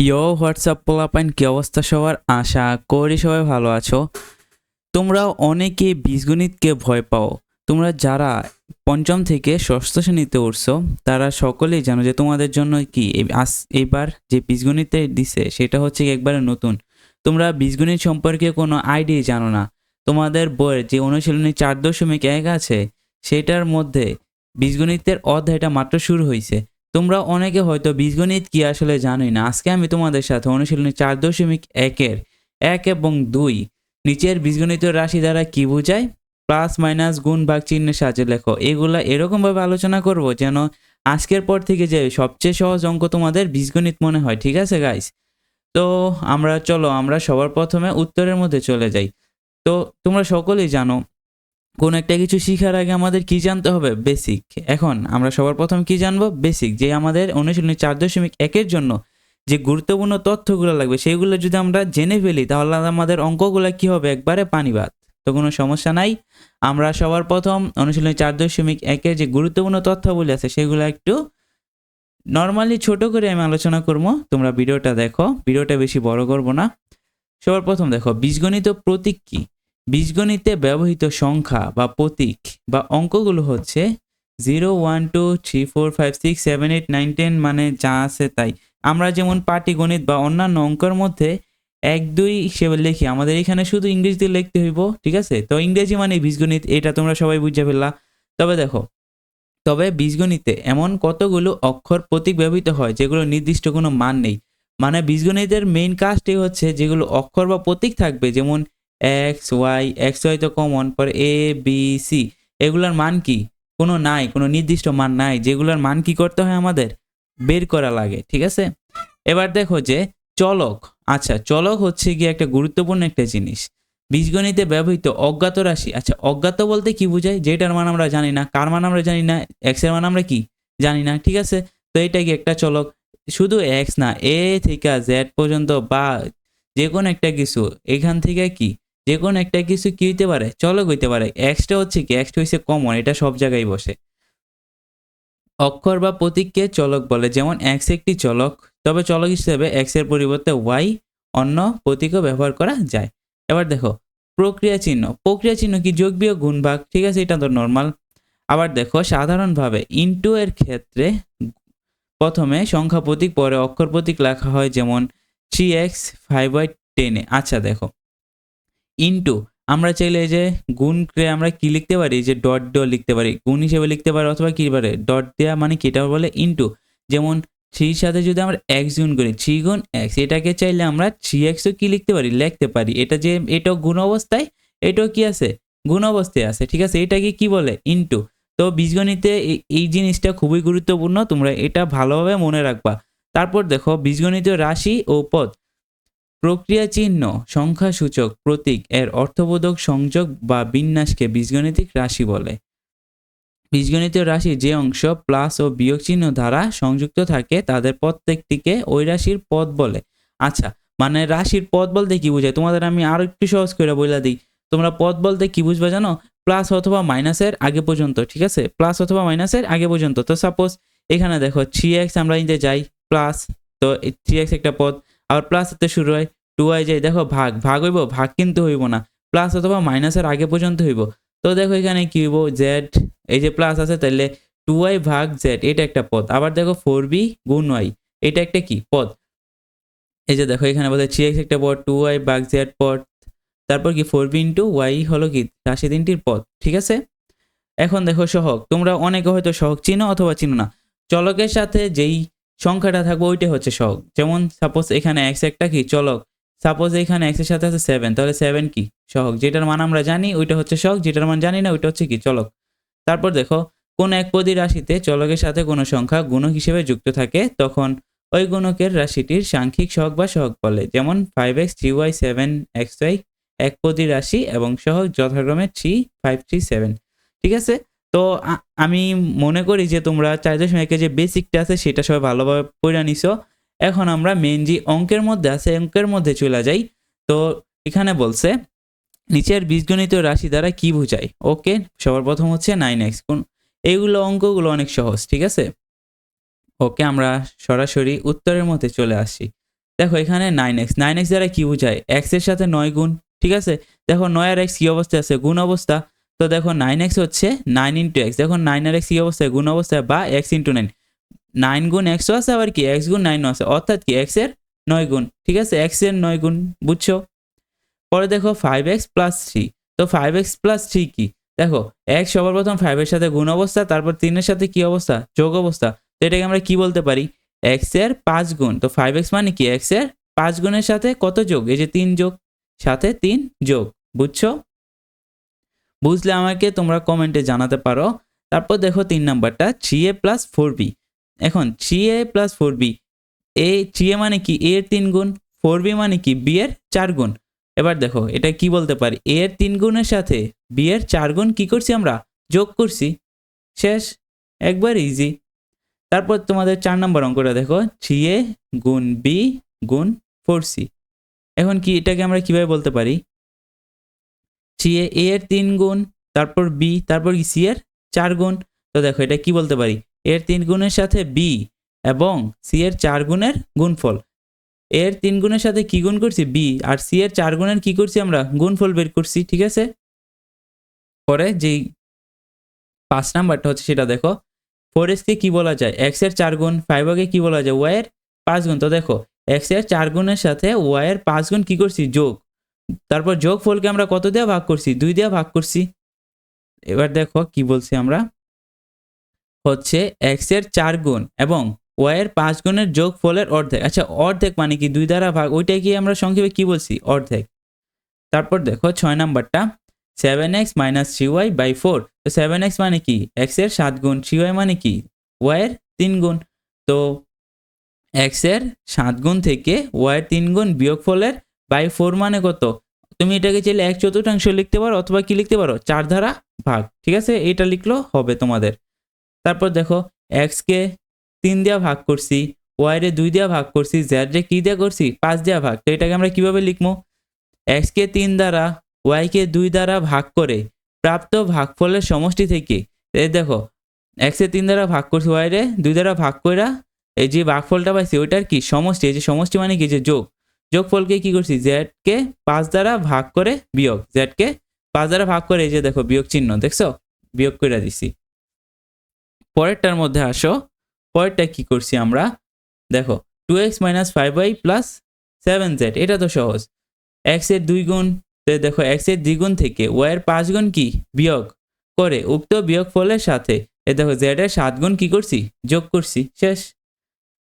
ইয়ো, WhatsApp পোলাপাইন কি অবস্থা সবার? আশা করি সবাই ভালো আছো। তোমরা অনেকে বীজগণিতকে ভয় পাও। তোমরা যারা পঞ্চম থেকে ষষ্ঠ শ্রেণীতে উঠছো, তারা সকলেই জানো যে তোমাদের জন্য কি আস- এবার যে বীজগণিতে দিছে, সেটা হচ্ছে একবারে নতুন। তোমরা বীজগণিত সম্পর্কে কোনো আইডিয়া জানো না। তোমাদের বইয়ের যে অনুশীলনী চার দশমিক এক আছে, সেটার মধ্যে বীজগণিতের অধ্যায়টা মাত্র শুরু হয়েছে তোমরা অনেকে হয়তো বীজগণিত কি আসলে জানোই না। আজকে আমি তোমাদের সাথে অনুশীলনী চার দশমিক একের এক এবং দুই নিচের বীজগণিত রাশি দ্বারা কি বোঝায় প্লাস মাইনাস গুণ ভাগ চিহ্নের সাহায্যে লেখো। এগুলা এরকমভাবে আলোচনা করব যেন আজকের পর থেকে যে সবচেয়ে সহজ অঙ্ক তোমাদের বীজগণিত মনে হয়, ঠিক আছে গাইস তো আমরা, চলো আমরা সবার প্রথমে উত্তরের মধ্যে চলে যাই। তো তোমরা সকলেই জানো কোন একটা কিছু শিখার আগে আমাদের কি জানতে হবে? বেসিক এখন আমরা সবার প্রথম কি জানব? বেসিক যে আমাদের অনুশীলনী চার দশমিক একের জন্য যে গুরুত্বপূর্ণ তথ্যগুলো লাগবে, সেগুলো যদি আমরা জেনে ফেলি, তাহলে আমাদের অঙ্কগুলো কি হবে? একবারে পানিবাদ তো কোনো সমস্যা নাই। আমরা সবার প্রথম অনুশীলনী চার দশমিক একের যে গুরুত্বপূর্ণ তথ্যগুলি আছে, সেগুলো একটু নর্মালি ছোট করে আমি আলোচনা করব। তোমরা ভিডিওটা দেখো। ভিডিওটা বেশি বড় করব না। সবার প্রথম দেখো, বীজগণিত প্রতীক কি? বীজগণিতে ব্যবহৃত সংখ্যা বা প্রতীক বা অঙ্কগুলো হচ্ছে zero, one, two, three, four, five, six, seven, eight, nine, ten মানে যা আছে তাই। আমরা যেমন পাটিগণিত বা অন্যান্য অঙ্কের মধ্যে এক, দুই হিসেবে লিখি, আমাদের এখানে শুধু ইংরেজিতে লিখতে হইব, ঠিক আছে? তো ইংরেজি মানে বীজগণিত, এটা তোমরা সবাই বুঝে ফেললা। তবে দেখো, তবে বীজগণিতে এমন কতগুলো অক্ষর প্রতীক ব্যবহৃত হয় যেগুলো নির্দিষ্ট কোনো মান নেই। মানে বীজগণিতের মেইন কাজটি হচ্ছে যেগুলো অক্ষর বা প্রতীক থাকবে, যেমন এক্স ওয়াই এক্স ওয়াই তো কমন পর এ বি সি এগুলোর মান কি? কোনো নাই, কোনো নির্দিষ্ট মান নাই, যেগুলোর মান কি করতে হয় আমাদের? বের করা লাগে, ঠিক আছে? এবার দেখো যে চলক আচ্ছা চলক হচ্ছে গিয়ে একটা গুরুত্বপূর্ণ একটা জিনিস। বীজগণিতে ব্যবহৃত অজ্ঞাত রাশি আচ্ছা অজ্ঞাত বলতে কি বোঝায়? যেটার মান আমরা জানি না, কার মান আমরা জানি না এক্সের মান আমরা কি? জানি না, ঠিক আছে? তো এটা কি একটা চলক? শুধু এক্স না এ থেকে জেড পর্যন্ত বা যে কোনো একটা কিছু, এখান থেকে কি? যে কোনো একটা কিছু কী হইতে পারে? চলক হইতে পারে। এক্সটা হচ্ছে কি? এক্সটা হচ্ছে কমন এটা সব জায়গায় বসে। অক্ষর বা প্রতীককে চলক বলে, যেমন এক্স একটি চলক, তবে চলক হিসেবে এক্সের পরিবর্তে ওয়াই অন্য প্রতীকও ব্যবহার করা যায়। এবার দেখো, প্রক্রিয়া চিহ্ন। প্রক্রিয়া চিহ্ন কি? যোগ বিয়োগ গুণ ভাগ, ঠিক আছে? এটা তো নর্মাল আবার দেখো, সাধারণভাবে ইনটু এর ক্ষেত্রে প্রথমে সংখ্যা প্রতীক, পরে অক্ষর প্রতীক লেখা হয়, যেমন থ্রি এক্স ফাইভ ওয়াই টেনে আচ্ছা দেখো ইনটু আমরা চাইলে যে গুণ করে আমরা কি লিখতে পারি? যে ডট ড লিখতে পারি। গুণ হিসেবে লিখতে পারি অথবা কী পারে? ডট দেওয়া মানে কি? এটা বলে ইনটু যেমন থ্রির সাথে যদি আমরা এক্স গুণ করি, থ্রি গুণ এক্স এটাকে চাইলে আমরা থ্রি এক্সও কী লিখতে পারি? লিখতে পারি। এটা যে, এটাও গুণ অবস্থায়, এটাও কি আছে? গুণ অবস্থায় আছে। ঠিক আছে? এটাকে কি বলে? ইনটু তো বীজগণিতে এই- এই জিনিসটা খুবই গুরুত্বপূর্ণ। তোমরা এটা ভালোভাবে মনে রাখবা। তারপর দেখো, বীজগণিত রাশি ও পদ। প্রক্রিয়া চিহ্ন, সংখ্যা সূচক, প্রতীক এর অর্থবোধক সংযোগ বা বিন্যাসকে বীজগণিতিক রাশি বলে। বীজগণিতীয় রাশি যে অংশ প্লাস ও বিয়োগ চিহ্ন দ্বারা সংযুক্ত থাকে, তাদের প্রত্যেকটিকে ওই রাশির পদ বলে। আচ্ছা মানে রাশির পদ বলতে কি বোঝায়? তোমাদের আমি আরও একটু সহজ করে বলে দিই। তোমরা পদ বলতে কি বুঝবে জানো? প্লাস অথবা মাইনাসের আগে পর্যন্ত, ঠিক আছে? প্লাস অথবা মাইনাসের আগে পর্যন্ত। তো সাপোজ এখানে দেখো থ্রি এক্স আমরা নিতে যাই, প্লাস, তো থ্রি এক্স একটা পদ। আবার প্লাস হতে শুরু হয় টু আই যাই দেখো ভাগ ভাগ হইব, ভাগ কিন্তু হইব না। প্লাস অথবা মাইনাসের আগে পর্যন্ত হইব। তো দেখো এখানে কি হইব? জেড এই যে প্লাস আছে, তাহলে টু ওয়াই ভাগ জেড এটা একটা পদ। আবার দেখো ফোর বি গুণ ওয়াই এটা একটা কি? পদ। এই যে দেখো এখানে বলতে থ্রি এক্স একটা পদ টু ওয়াই ভাগ জেড পদ। তারপর কি ফোর বি ইন্টু ওয়াই হলো কি? রাশি তিনটির পদ, ঠিক আছে? এখন দেখো সহগ, তোমরা অনেকে হয়তো সহগ চিনো অথবা চিনো না। চলকের সাথে যেই সংখ্যাটা থাকবে ওইটা হচ্ছে সহগ। যেমন সাপোজ এখানে এক্স একটা কি? চলক। সাপোজ এখানে এক্সের সাথে আছে সেভেন তাহলে সেভেন কি? সহগ। যেটার মান আমরা জানি, ওইটা হচ্ছে সহগ। যেটার মান জানি না, ওইটা হচ্ছে কি? চলক। তারপর দেখো, কোন এক পদী রাশিতে চলকের সাথে কোনো সংখ্যা গুণক হিসেবে যুক্ত থাকে, তখন ওই গুণকের রাশিটির সাংখ্যিক সহগ বা সহগ বলে। যেমন five X three Y seven X Y এক পদী রাশি এবং সহগ যথাক্রমে থ্রি ফাইভ থ্রি সেভেন ঠিক আছে? তো আমি মনে করি যে তোমরা চার দশমিকের যে বেসিকটা আছে, সেটা সবাই ভালোভাবে পড়ে নিছো। এখন আমরা মেন যে অঙ্কের মধ্যে আছে অঙ্কের মধ্যে চলে যাই। তো এখানে বলছে, নিচের বীজগণিত রাশি দ্বারা কি বোঝায়? ওকে সবার প্রথম হচ্ছে নাইন এক্স কোন এইগুলো অঙ্কগুলো অনেক সহজ, ঠিক আছে? ওকে আমরা সরাসরি উত্তরের মধ্যে চলে আসি। দেখো এখানে নাইন এক্স নাইন এক্স দ্বারা কি বোঝায়? এক্সের সাথে নয় গুণ, ঠিক আছে? দেখো নয় আর এক্স কি অবস্থায় আছে? গুণ অবস্থা। তো দেখো নাইন এক্স হচ্ছে নাইন ইন্টু এক্স দেখো নাইন আর এক্স কি অবস্থায়? গুণ অবস্থায় বা এক্স ইন্টু নাইন নাইন গুণ এক্সও আছে, আবার কি? এক্স গুণ নাইনও আছে। অর্থাৎ কি? এক্সের নয় গুণ। ঠিক আছে? এক্সের নয় গুণ, বুঝছ? পরে দেখো ফাইভ এক্স প্লাস থ্রি তো ফাইভ এক্স প্লাস থ্রি কি? দেখো এক্স সবার প্রথম ফাইভের সাথে গুণ অবস্থা, তারপর তিনের সাথে কি অবস্থা? যোগ অবস্থা। তো এটাকে আমরা কি বলতে পারি? এক্সের পাঁচ গুণ। তো ফাইভ এক্স মানে কি? এক্সের পাঁচ গুণের সাথে কত যোগ? এই যে তিন যোগ, সাথে তিন যোগ। বুঝছ? বুঝলে আমাকে, তোমরা কমেন্টে জানাতে পারো। তারপর দেখো তিন নাম্বারটা three A plus four B এখন three A plus four B A three A মানে কি? এর তিন গুণ ফোর বি মানে কি? বি এর চার গুণ। এবার দেখো, এটা কি বলতে পারি? এর তিন গুণের সাথে বি এর চার গুণ কি করছি আমরা? যোগ করছি। শেষ। একবার ইজি তারপর তোমাদের চার নম্বর অঙ্কটা দেখো থ্রি এ গুণ বি গুণ ফোর সি এখন কি এটাকে আমরা কীভাবে বলতে পারি? থ্রি এ এর তিন গুণ, তারপর বি, তারপর কি সি এর চার গুণ। তো দেখো, এটা কি বলতে পারি? এর তিন গুণের সাথে বি এবং সি এর চার গুণের গুণফল। এর তিন গুণের সাথে কি গুণ করছি? বি। আর সি এর চার গুণের কি করছি আমরা? গুণফল বের করছি, ঠিক আছে? পরে যেই পাঁচ নাম্বারটা হচ্ছে সেটা দেখো। ফোর এক্সকে কি বলা যায়? এক্সের চার গুণ ফাইভ কি বলা যায়? ওয়াই এর পাঁচ গুণ। তো দেখো এক্সের চার গুণের সাথে ওয়াই এর পাঁচ গুণ কি করছি? যোগ। তারপর যোগ ফলকে আমরা কত দেওয়া ভাগ করছি? দুই দেওয়া ভাগ করছি। এবার দেখো কি বলছি আমরা? হচ্ছে এক্সের চার গুণ এবং ওয়াই এর পাঁচ গুণের যোগ ফলের অর্ধেক। আচ্ছা অর্ধেক মানে কি? দুই দ্বারা ভাগ ওইটাই কি আমরা সংক্ষেপে কি বলছি? অর্ধেক। তারপর দেখো ছয় নাম্বারটা। Seven X minus three Y by four তো সেভেন এক্স মানে কি? এক্সের সাত গুণ থ্রি ওয়াই মানে কি? ওয়াই এর তিন গুণ। তো এক্সের সাত গুণ থেকে ওয়াই এর তিন গুণ বিয়োগ ফলের বাই ফোর মানে কত? তুমি এটাকে চাইলে এক চতুর্থাংশ লিখতে পারো অথবা কি লিখতে পারো? চার ধারা ভাগ, ঠিক আছে? এটা লিখলেও হবে তোমাদের। তারপর দেখো এক্সকে তিন দেওয়া ভাগ করছি ওয়াই রে দুই দেওয়া ভাগ করছি জেড রে কি দেওয়া করছি? পাঁচ দেওয়া ভাগ। তো এটাকে আমরা কীভাবে লিখব? এক্সকে তিন দ্বারা ওয়াইকে দুই দ্বারা ভাগ করে প্রাপ্ত ভাগফলের সমষ্টি থেকে, এই দেখো এক্সে তিন দ্বারা ভাগ করছি ওয়াই রে দুই দ্বারা ভাগ করে এই যে ভাগফলটা পাইছি, ওইটার কি? সমষ্টি। এই যে সমষ্টি মানে কি? যে যোগ। যোগফলকে কি করছি? জেডকে পাঁচ দ্বারা ভাগ করে বিয়োগ। জেডকে পাঁচ দ্বারা ভাগ করে এই যে দেখো বিয়োগ চিহ্ন, দেখছ? বিয়োগ করে দিছি। পরেরটার মধ্যে আসো। পরেরটা কি করছি আমরা? দেখো two X minus five Y plus seven Z এটা তো সহজ। এক্সের দুই গুণ, তো দেখো এক্সের দ্বিগুণ থেকে ওয়াই এর পাঁচ গুণ কি? বিয়োগ করে উক্ত বিয়োগ ফলের সাথে, এ দেখো জেড এর সাত গুণ কি করছি? যোগ করছি, শেষ।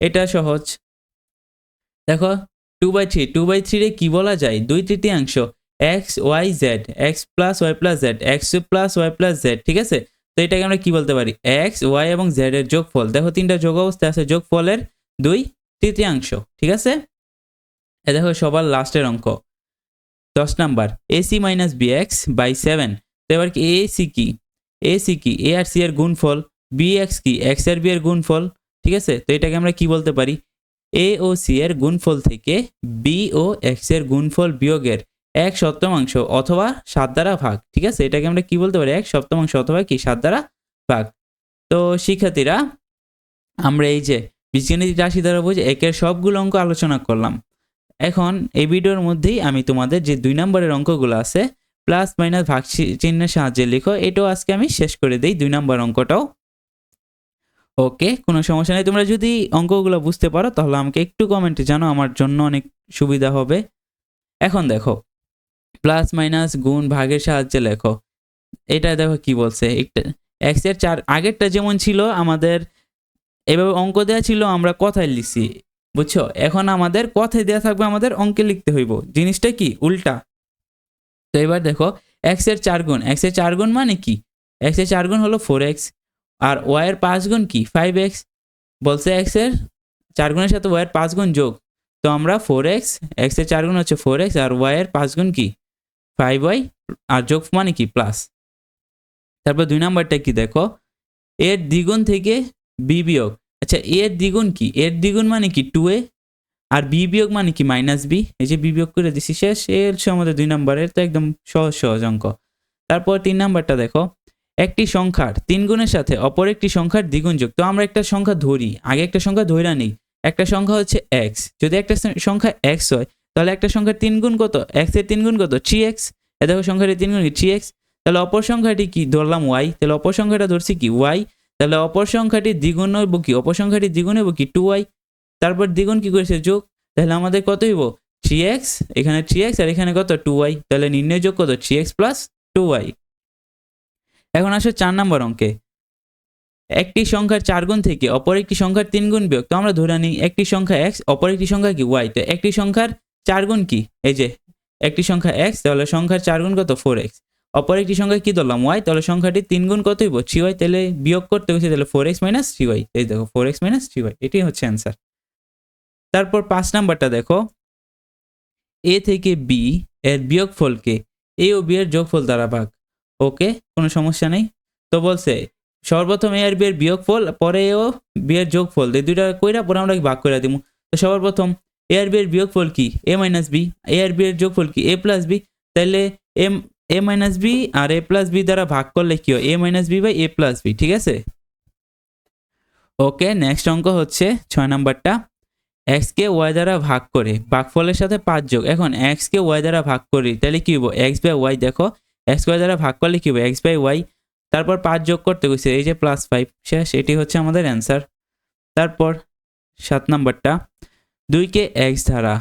এটা সহজ। দেখো two by three two by three রে কি বলা যায়? দুই তৃতীয়াংশ। X Y Z X plus Y plus Z X plus Y plus Z ঠিক আছে? তো এটাকে আমরা কি বলতে পারি? এক্স ওয়াই এবং জেড এর যোগফল। দেখো তিনটা যোগ অবস্থায় আছে, যোগফলের দুই তৃতীয়াংশ, ঠিক আছে? এ দেখো সবার লাস্টের অঙ্ক। দশ number A C minus B X by seven তো এবার কি এ সি কি? এ সি কি? এ আর সি এর গুণফল বি এক্স কি? এক্স আর বি এর গুণফল, ঠিক আছে? তো এটাকে আমরা কি বলতে পারি? এ ও সি এর গুণফল থেকে বি ও এক্সের গুণফল বিয়োগের এক সপ্তমাংশ অথবা সাত দ্বারা ভাগ, ঠিক আছে? এটাকে আমরা কি বলতে পারি? এক সপ্তমাংশ অথবা কি? সাত দ্বারা ভাগ। তো শিক্ষার্থীরা, আমরা এই যে বীজগণিত রাশি দ্বারা বুঝে একের সবগুলো অঙ্ক আলোচনা করলাম, এখন এই ভিডিওর মধ্যেই আমি তোমাদের যে দুই নম্বরের অঙ্কগুলো আছে প্লাস মাইনাস ভাগ চিহ্নের সাহায্যে লিখো, এটাও আজকে আমি শেষ করে দিই, দুই নম্বর অঙ্কটাও। ওকে, কোনো সমস্যা নেই। তোমরা যদি অঙ্কগুলো বুঝতে পারো, তাহলে আমাকে একটু কমেন্টে জানো আমার জন্য অনেক সুবিধা হবে। এখন দেখো প্লাস মাইনাস গুণ ভাগের সাহায্যে লেখো। এটা দেখো কি বলছে, একটা এক্সের চার, আগেরটা যেমন ছিল, আমাদের এভাবে অঙ্ক দেওয়া ছিল, আমরা কথায় লিখছি, বুঝছ? এখন আমাদের কথায় দেওয়া থাকবে, আমাদের অঙ্কে লিখতে হইব। জিনিসটা কি? উল্টা। তো এবার দেখো এক্সের চার গুণ এক্সের চার গুণ মানে কি? এক্সের চার গুণ হলো ফোর এক্স আর ওয়াই এর পাঁচ গুণ কি? ফাইভ এক্স বলছে এক্সের? চার গুণের সাথে ওয়াই এর পাঁচ গুণ যোগ। তো আমরা ফোর এক্স এক্সের চার গুণ হচ্ছে ফোর এক্স আর ওয়াই এর পাঁচ গুণ কি? ফাইভ ওয়াই আর যোগ মানে কি? প্লাস তারপর দুই নাম্বারটা কি দেখো? এর দ্বিগুণ থেকে বি বিয়োগ। আচ্ছা এর দ্বিগুণ কি? এর দ্বিগুণ মানে কি? টু এ আর বি বিয়োগ মানে কি? মাইনাস বি এই যে বি বিয়োগ করে দিছি শেষ, এর আমাদের দুই নাম্বারের তো একদম সহজ সহজ অঙ্ক। তারপর তিন নাম্বারটা দেখো। একটি সংখ্যার তিন গুণের সাথে অপর একটি সংখ্যার দ্বিগুণ যোগ তো আমরা একটা সংখ্যা ধরি, আগে একটা সংখ্যা ধইরা নেই। একটা সংখ্যা হচ্ছে এক্স যদি একটা সংখ্যা এক্স হয়, তাহলে একটা সংখ্যার তিন গুণ কত? এক্সের তিন গুণ কত? থ্রি এক্স এ দেখো সংখ্যাটি তিন গুণ থ্রি এক্স তাহলে অপর সংখ্যাটি কি? ধরলাম ওয়াই তাহলে অপর সংখ্যাটা ধরছি কি? ওয়াই তাহলে অপর সংখ্যাটি দ্বিগুণ হইব কি? অপর সংখ্যাটি দ্বিগুণ হইব কি? টু ওয়াই তারপর দ্বিগুণ কি করেছে? যোগ। তাহলে আমাদের কত হইব? থ্রি এক্স এখানে থ্রি এক্স আর এখানে কত? টু ওয়াই তাহলে নির্ণয় যোগ কত? Three X plus two Y এখন আসো চার নম্বর অঙ্কে। একটি সংখ্যার চার গুণ থেকে অপর একটি সংখ্যার তিন গুণ বিয়োগ, তো আমরা ধরে নিই একটি সংখ্যা এক্স অপর একটি সংখ্যা কি? ওয়াই তো একটি সংখ্যার চার গুণ কি? এই যে, একটি সংখ্যা এক্স তাহলে সংখ্যার চার গুণ কত? ফোর এক্স অপর একটি সংখ্যা কি ধরলাম? ওয়াই তাহলে সংখ্যাটি তিন গুণ কত হইব? থ্রি ওয়াই তাহলে বিয়োগ করতে হচ্ছে তাহলে four X minus three Y এই দেখো four X minus three Y এটাই হচ্ছে অ্যান্সার তারপর পাঁচ নাম্বারটা দেখো। এ থেকে বি এর বিয়োগফলকে এ ও বি এর যোগফল দ্বারা ভাগ। ওকে, কোনো সমস্যা নেই। তো বলছে, সর্বপ্রথম এ আর বি এর বিয়োগফল, পরে ও বি এর যোগফল। এই দুইটা কইরা পরে আমরা ভাগ করে দিব তো সর্বপ্রথম, এ আর বি এর বিয়োগফল কি? A minus B. এ আর বি এর যোগফল কি? A plus B. তাহলে এম, এ মাইনাস বি আর এ প্লাস বি দ্বারা ভাগ করলে কি হয়? A minus B by A plus B, ঠিক আছে? ওকে, নেক্সট অঙ্ক হচ্ছে ছয় নাম্বারটা। এক্স কে ওয়াই দ্বারা ভাগ করে, ভাগফলের সাথে পাঁচ যোগ। এখন এক্স কে ওয়াই দ্বারা ভাগ করি তাহলে কি হব এক্স বাই ওয়াই, দেখো এক্স ওয়াই দ্বারা ভাগ করলে কি হবে? এক্স বাই ওয়াই তারপর পাঁচ যোগ করতে গেছে এই যে প্লাস ফাইভ শেষ, এটি হচ্ছে আমাদের অ্যান্সার তারপর সাত নাম্বারটা দুইকে এক্স দ্বারা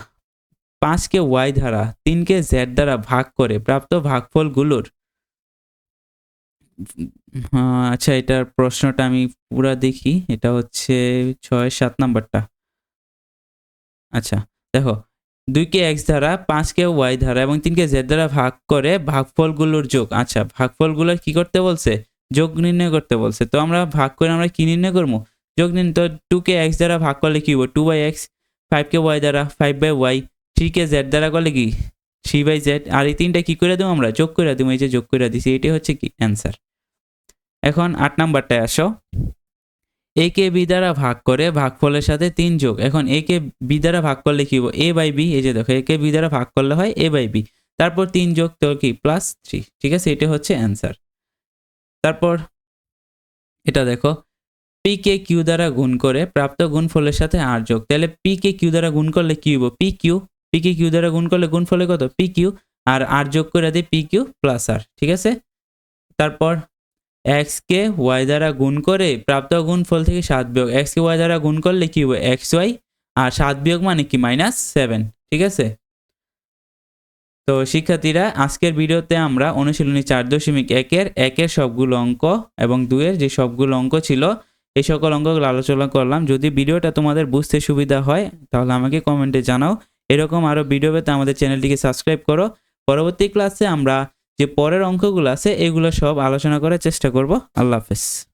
পাঁচকে ওয়াই দ্বারা তিনকে জেড দ্বারা ভাগ করে প্রাপ্ত ভাগফলগুলোর আচ্ছা এটার প্রশ্নটা আমি পুরা দেখি, এটা হচ্ছে ছয়, সাত নাম্বারটা। আচ্ছা দেখো দুইকে এক্স দ্বারা, পাঁচকে ওয়াই দ্বারা এবং তিনকে জেড দ্বারা ভাগ করে ভাগফলগুলোর যোগ। আচ্ছা ভাগফলগুলোর কি করতে বলছে? যোগ নির্ণয় করতে বলছে। তো আমরা ভাগ করে আমরা কি নির্ণয় করব? যোগ নির্ণয় তো টুকে এক্স দ্বারা ভাগ করলে কি হব টু বাই এক্স ফাইভকে ওয়াই দ্বারা ফাইভ বাই ওয়াই থ্রিকে জেড দ্বারা করলে কি? থ্রি বাই জেড আর এই তিনটা কী করে দেবো আমরা? যোগ করে দেবো। এই যে যোগ করে দিছি, এটি হচ্ছে কি? অ্যান্সার এখন আট নাম্বারটায় আসো। এ কে বি দ্বারা ভাগ করে ভাগফলের সাথে তিন যোগ। এখন এ কে বি দ্বারা ভাগ করলে কি এ বাই বি, এই যে দেখো এ কে বি দ্বারা ভাগ করলে হয় এ বাই বি। তারপর তিন যোগ তো কি? প্লাস থ্রি ঠিক আছে, এটা হচ্ছে অ্যান্সার তারপর এটা দেখো পি কে কিউ দ্বারা গুণ করে প্রাপ্ত গুণফলের সাথে আর যোগ। তাহলে পি কে কিউ দ্বারা গুণ করলে কি হব? পি কিউ পি কে কিউ দ্বারা গুণ করলে গুণফলে কত? পি কিউ আর আর যোগ করে দিই পি কিউ প্লাস আর ঠিক আছে? তারপর এক্স কে ওয়াই দ্বারা গুণ করে প্রাপ্ত গুণফল থেকে সাত বিয়োগ এক্স কে ওয়াই দ্বারা গুণ করলে কি হবে? এক্স ওয়াই আর সাত বিয়োগ মানে কি? মাইনাস সেভেন ঠিক আছে? তো শিক্ষার্থীরা, আজকের ভিডিওতে আমরা অনুশীলনী চার দশমিক একের একের সবগুলো অঙ্ক এবং দুয়ের যে সবগুলো অঙ্ক ছিল, এই সকল অঙ্কগুলো আলোচনা করলাম। যদি ভিডিওটা তোমাদের বুঝতে সুবিধা হয়, তাহলে আমাকে কমেন্টে জানাও। এরকম আরও ভিডিও পেতে আমাদের চ্যানেলটিকে সাবস্ক্রাইব করো। পরবর্তী ক্লাসে আমরা যে পরের অঙ্কগুলো আছে এগুলো সব আলোচনা করার চেষ্টা করব। আল্লাহ হাফেজ।